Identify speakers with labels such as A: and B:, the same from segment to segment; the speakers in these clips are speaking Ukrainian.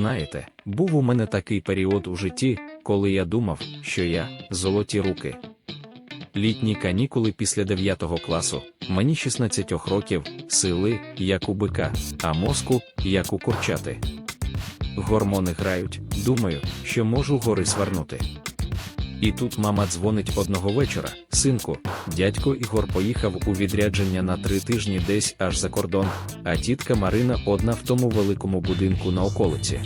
A: Знаєте, був у мене такий період у житті, коли я думав, що я золоті руки. Літні канікули після 9 класу, мені 16 років, сили, як у бика, а мозку, як у курчати. Гормони грають, думаю, що можу гори свернути. І тут мама дзвонить одного вечора, синку, дядько Ігор поїхав у відрядження на три тижні десь аж за кордон, а тітка Марина одна в тому великому будинку на околиці.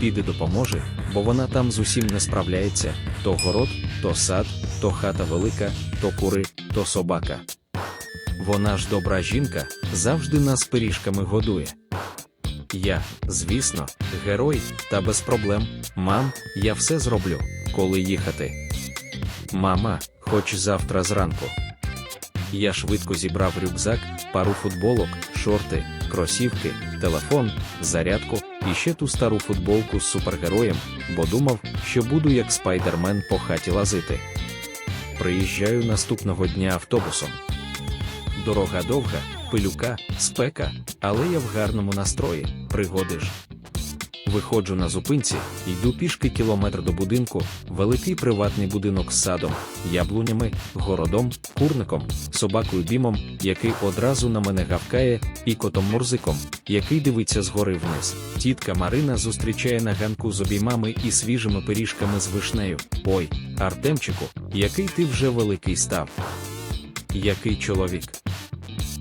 A: Піде допоможе, бо вона там з усім не справляється: то город, то сад, то хата велика, то кури, то собака. Вона ж добра жінка, завжди нас пиріжками годує. Я, звісно, герой, та без проблем. Мам, я все зроблю, коли їхати. Мама, хоч завтра зранку. Я швидко зібрав рюкзак, пару футболок, шорти, кросівки, телефон, зарядку і ще ту стару футболку з супергероєм, бо думав, що буду як спайдермен по хаті лазити. Приїжджаю наступного дня автобусом. Дорога довга, пилюка, спека, але я в гарному настрої, пригоди ж. Виходжу на зупинці, йду пішки кілометр до будинку, великий приватний будинок з садом, яблунями, городом, курником, собакою бімом, який одразу на мене гавкає, і котом Мурзиком, який дивиться згори вниз. Тітка Марина зустрічає на ганку з обіймами і свіжими пиріжками з вишнею. Ой, Артемчику, який ти вже великий став. Який чоловік.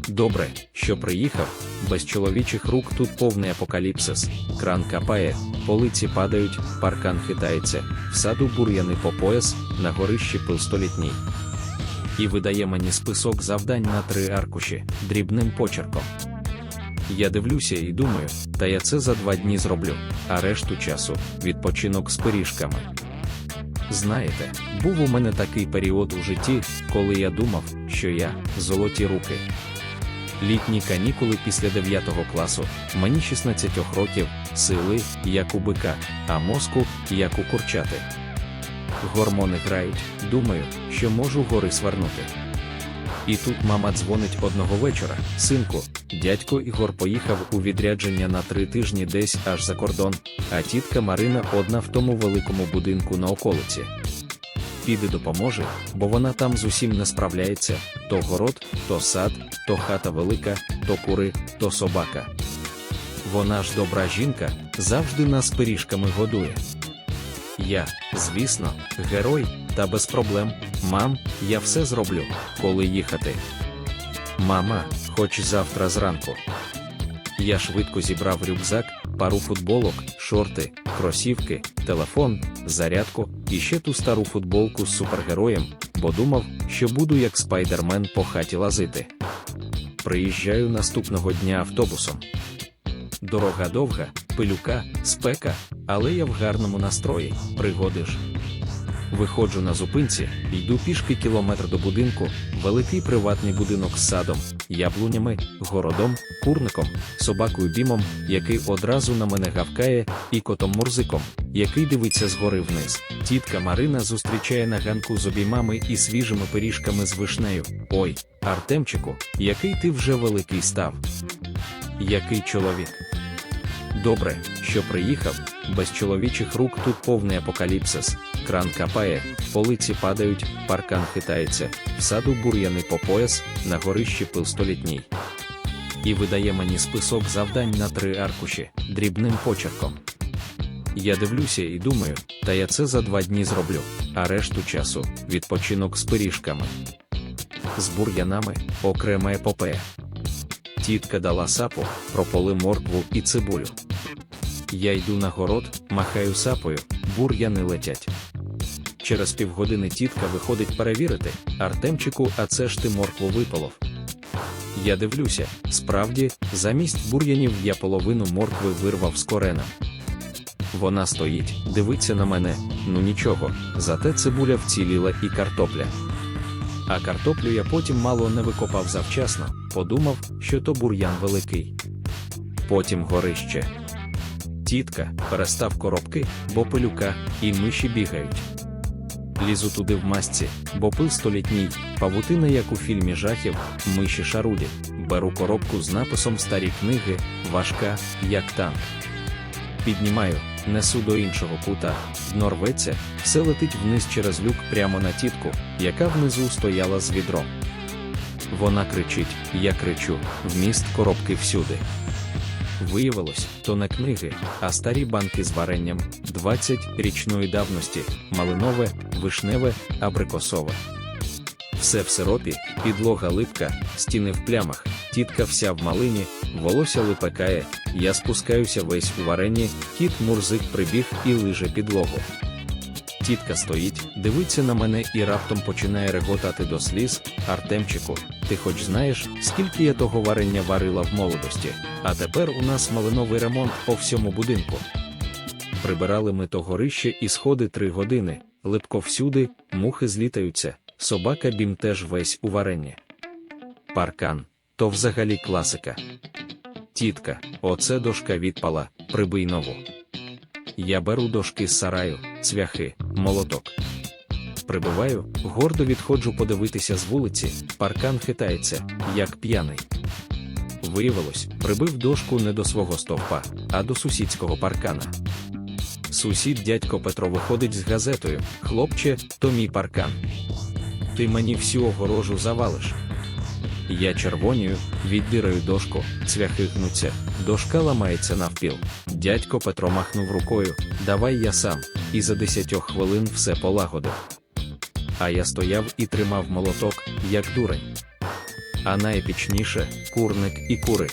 A: Добре, що приїхав, без чоловічих рук тут повний апокаліпсис, кран капає, полиці падають, паркан хитається, в саду бур'яни по пояс, на горищі пил столітній. І видає мені список завдань на три аркуші, дрібним почерком. Я дивлюся і думаю, та я це за два дні зроблю, а решту часу відпочинок з пиріжками. Знаєте, був у мене такий період у житті, коли я думав, що я золоті руки. Літні канікули після 9 класу, мені 16 років, сили, як у бика, а мозку, як у курчати. Гормони грають, думаю, що можу гори свернути. І тут мама дзвонить одного вечора, синку, дядько Ігор поїхав у відрядження на три тижні десь аж за кордон, а тітка Марина одна в тому великому будинку на околиці. Піде допоможе, бо вона там з усім не справляється: то город, то сад, то хата велика, то кури, то собака. Вона ж добра жінка, завжди нас пиріжками годує. Я, звісно, герой, та без проблем. Мам, я все зроблю, коли їхати. Мама, хоч завтра зранку. Я швидко зібрав рюкзак, пару футболок, шорти, кросівки, телефон, зарядку і ще ту стару футболку з супергероєм, бо думав, що буду як спайдермен по хаті лазити. Приїжджаю наступного дня автобусом. Дорога довга, пилюка, спека, але я в гарному настрої, пригоди ж. Виходжу на зупинці, йду пішки кілометр до будинку, великий приватний будинок з садом, яблунями, городом, курником, собакою бімом, який одразу на мене гавкає, і котом Мурзиком, який дивиться згори вниз. Тітка Марина зустрічає на ганку з обіймами і свіжими пиріжками з вишнею. Ой, Артемчику, який ти вже великий став. Який чоловік. Добре, що приїхав, без чоловічих рук тут повний апокаліпсис, кран капає, полиці падають, паркан хитається, в саду бур'яни по пояс, на горищі пил столітній. І видає мені список завдань на три аркуші, дрібним почерком. Я дивлюся і думаю, та я це за два дні зроблю, а решту часу відпочинок з пиріжками. З бур'янами окрема епопея. Тітка дала сапу, прополи моркву і цибулю. Я йду на город, махаю сапою, бур'яни летять. Через півгодини тітка виходить перевірити, Артемчику, а це ж ти моркву виполов. Я дивлюся, справді, замість бур'янів я половину моркви вирвав з корена. Вона стоїть, дивиться на мене, ну нічого, зате цибуля вціліла і картопля. А картоплю я потім мало не викопав завчасно, подумав, що то бур'ян великий. Потім горище. Тітка, перестав коробки, бо пилюка, і миші бігають. Лізу туди в масці, бо пил столітній, павутина, як у фільмі жахів, миші шарудять. Беру коробку з написом старі книги, важка, як танк. Піднімаю, несу до іншого кута, дно рветься, все летить вниз через люк прямо на тітку, яка внизу стояла з відром. Вона кричить, я кричу, вміст коробки всюди. Виявилось, то не книги, а старі банки з варенням 20 річної давності, малинове, вишневе, абрикосове. Все в сиропі, підлога липка, стіни в плямах, тітка вся в малині, волосся липекає, я спускаюся весь у варенні, кіт мурзик прибіг і лиже підлогу. Тітка стоїть, дивиться на мене і раптом починає реготати до сліз. Артемчику, ти хоч знаєш, скільки я того варення варила в молодості, а тепер у нас малиновий ремонт по всьому будинку. Прибирали ми то горище і сходи три години, липко всюди, мухи злітаються, собака бім теж весь у варенні. Паркан то взагалі класика. Тітка, оце дошка відпала, прибий нову. Я беру дошки з сараю, цвяхи, молоток. Прибиваю, гордо відходжу подивитися з вулиці, паркан хитається, як п'яний. Виявилось, прибив дошку не до свого стовпа, а до сусідського паркана. Сусід дядько Петро виходить з газетою, хлопче, то мій паркан. Ти мені всю огорожу завалиш. Я червонію, відбіраю дошку, цвяхи гнуться, дошка ламається навпіл. Дядько Петро махнув рукою, давай я сам, і за десятьох хвилин все полагодив. А я стояв і тримав молоток, як дурень. А найепічніше курник і кури.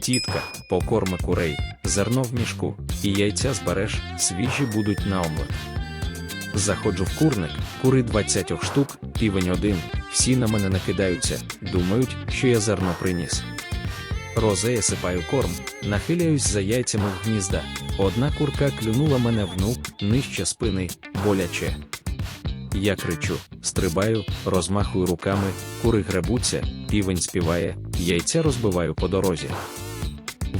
A: Тітка, покорми курей, зерно в мішку, і яйця збереш, свіжі будуть на омлет. Заходжу в курник, кури 20 штук, півень один, всі на мене накидаються, думають, що я зерно приніс. Розея сипаю корм, нахиляюсь за яйцями в гнізда. Одна курка клюнула мене в нук, нижче спини, боляче. Я кричу, стрибаю, розмахую руками, кури гребуться, півень співає, яйця розбиваю по дорозі.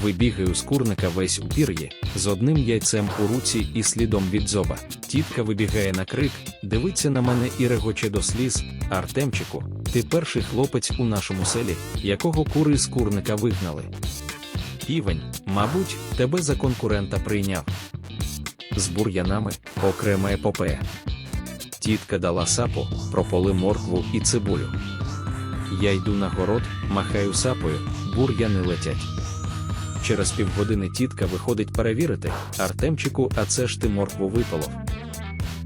A: Вибігаю з курника весь у пір'ї, з одним яйцем у руці і слідом від зоба. Тітка вибігає на крик, дивиться на мене і регоче до сліз. Артемчику, ти перший хлопець у нашому селі, якого кури з курника вигнали. Півень, мабуть, тебе за конкурента прийняв. З бур'янами окрема епопея. Тітка дала сапу, прополи моркву і цибулю. Я йду на город, махаю сапою, бур'яни летять. Через півгодини тітка виходить перевірити, Артемчику, а це ж ти моркву виполов.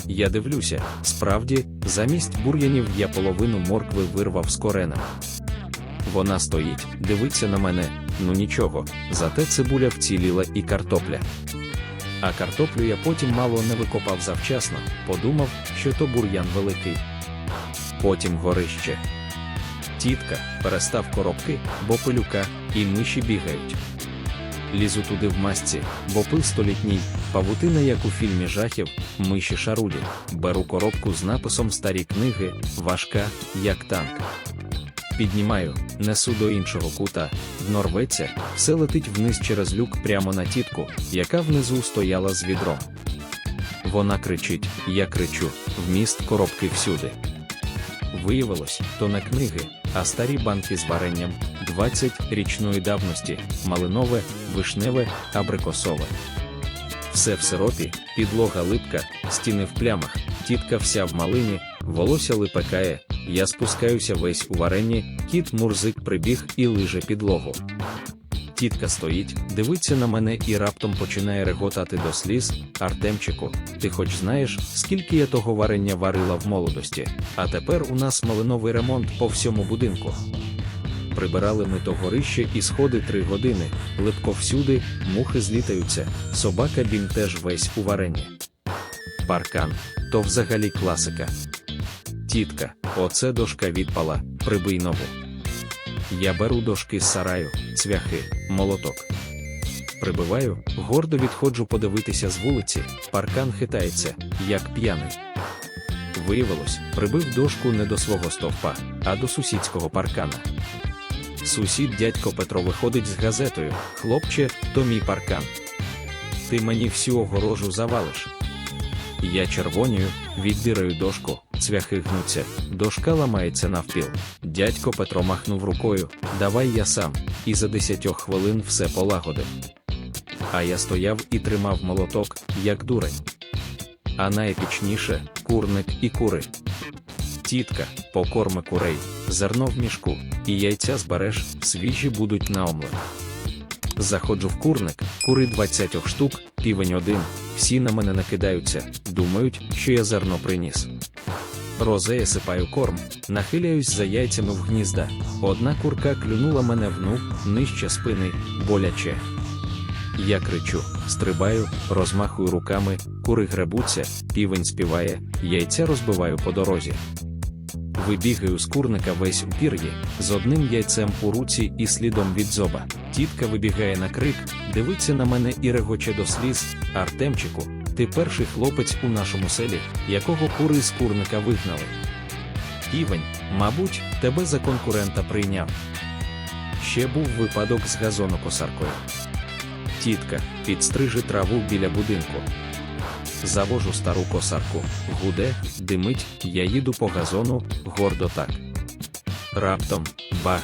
A: Я дивлюся, справді, замість бур'янів я половину моркви вирвав з коренем. Вона стоїть, дивиться на мене, ну нічого, зате цибуля вціліла і картопля. А картоплю я потім мало не викопав завчасно, подумав, що то бур'ян великий. Потім горище. Тітка перестав коробки, бо пилюка, і миші бігають. Лізу туди в масці, бо пил столітній, павутина, як у фільмі жахів, миші шарулі. Беру коробку з написом Старі книги, важка, як танк. Піднімаю, несу до іншого кута, дно рветься, все летить вниз через люк прямо на тітку, яка внизу стояла з відром. Вона кричить, я кричу, вміст коробки всюди. Виявилось, то не книги, а старі банки з варенням 20 річної давності, малинове, вишневе, абрикосове. Все в сиропі, підлога липка, стіни в плямах, тітка вся в малині, волосся липекає, я спускаюся весь у варенні, кіт мурзик прибіг і лиже підлогу. Тітка стоїть, дивиться на мене і раптом починає реготати до сліз. Артемчику, ти хоч знаєш, скільки я того варення варила в молодості, а тепер у нас малиновий ремонт по всьому будинку. Прибирали ми то горище і сходи три години, липко всюди, мухи злітаються, собака бім теж весь у варенні. Паркан то взагалі класика. Тітка, оце дошка відпала, прибий нову. Я беру дошки з сараю, цвяхи, молоток. Прибиваю, гордо відходжу подивитися з вулиці, паркан хитається, як п'яний. Виявилось, прибив дошку не до свого стовпа, а до сусідського паркана. Сусід дядько Петро виходить з газетою, хлопче, то мій паркан. Ти мені всю огорожу завалиш. Я червонію, відбіраю дошку, цвяхи гнуться, дошка ламається навпіл. Дядько Петро махнув рукою, давай я сам, і за десятьох хвилин все полагодив. а я стояв і тримав молоток, як дурень. А найепічніше курник і кури. Тітка, покорми курей, зерно в мішку, і яйця збереш, свіжі будуть на омлет. Заходжу в курник, кури 20 штук, півень один, всі на мене накидаються, думають, що я зерно приніс. Розея сипаю корм, нахиляюсь за яйцями в гнізда. Одна курка клюнула мене в ну, нижче спини, боляче. Я кричу, стрибаю, розмахую руками, кури гребуться, півень співає, яйця розбиваю по дорозі. Вибігаю з курника весь у пір'ї, з одним яйцем у руці і слідом від зоба. Тітка вибігає на крик, дивиться на мене і регоче до сліз. Артемчику, ти перший хлопець у нашому селі, якого кури з курника вигнали. Півень, мабуть, тебе за конкурента прийняв. Ще був випадок з газонокосаркою. Тітка, підстрижи траву біля будинку. Завожу стару косарку, гуде, димить, я їду по газону, гордо так. Раптом, бах!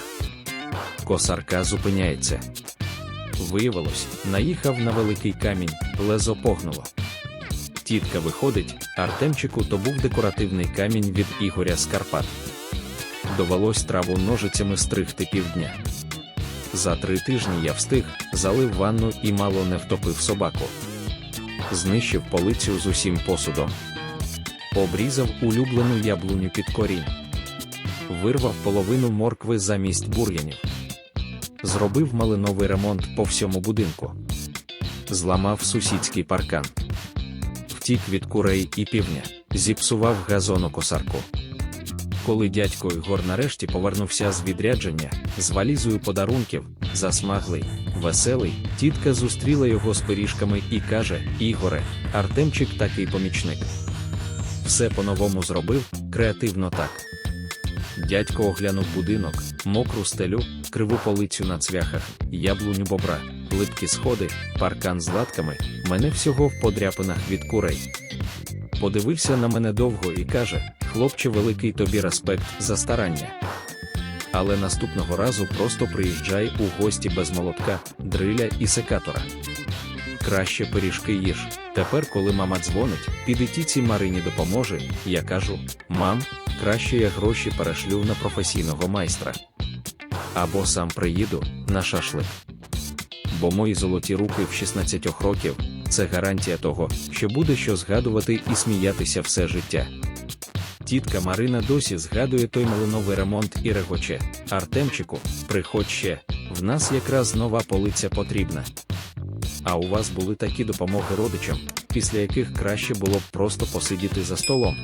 A: Косарка зупиняється. Виявилось, наїхав на великий камінь, лезо погнуло. Тітка виходить, Артемчику то був декоративний камінь від Ігоря з Карпат. Довелось траву ножицями стригти півдня. За три тижні я встиг, залив ванну і мало не втопив собаку. Знищив полицю з усім посудом. Обрізав улюблену яблуню під корінь. Вирвав половину моркви замість бур'янів. Зробив малиновий ремонт по всьому будинку. Зламав сусідський паркан. Втік від курей і півня, зіпсував газонокосарку. Коли дядько Ігор нарешті повернувся з відрядження, з валізою подарунків, засмаглий, веселий, тітка зустріла його з пиріжками і каже: Ігоре, Артемчик такий помічник. Все по-новому зробив, креативно так. Дядько оглянув будинок, мокру стелю, криву полицю на цвяхах, яблуню бобра, липкі сходи, паркан з латками, мене всього в подряпинах від курей. Подивився на мене довго і каже: хлопче, великий тобі респект за старання. Але наступного разу просто приїжджай у гості без молотка, дриля і секатора. Краще пиріжки їж. Тепер, коли мама дзвонить, піди тіці Марині допоможе. Я кажу: мам, краще я гроші перешлю на професійного майстра. Або сам приїду на шашлик. Бо мої золоті руки в 16 років це гарантія того, що буде що згадувати і сміятися все життя. Тітка Марина досі згадує той малиновий ремонт і регоче. Артемчику, приходь ще, в нас якраз нова полиця потрібна. А у вас були такі допомоги родичам, після яких краще було б просто посидіти за столом.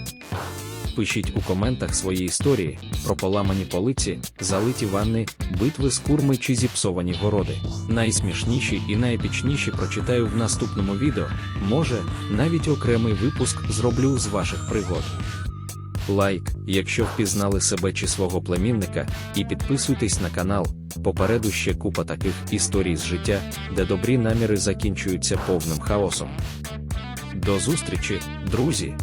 A: Пишіть у коментах свої історії про поламані полиці, залиті ванни, битви з курми чи зіпсовані городи. Найсмішніші і найепічніші прочитаю в наступному відео. Може, навіть окремий випуск зроблю з ваших пригод. Лайк, якщо впізнали себе чи свого племінника, і підписуйтесь на канал. Попереду ще купа таких історій з життя, де добрі наміри закінчуються повним хаосом. До зустрічі, друзі!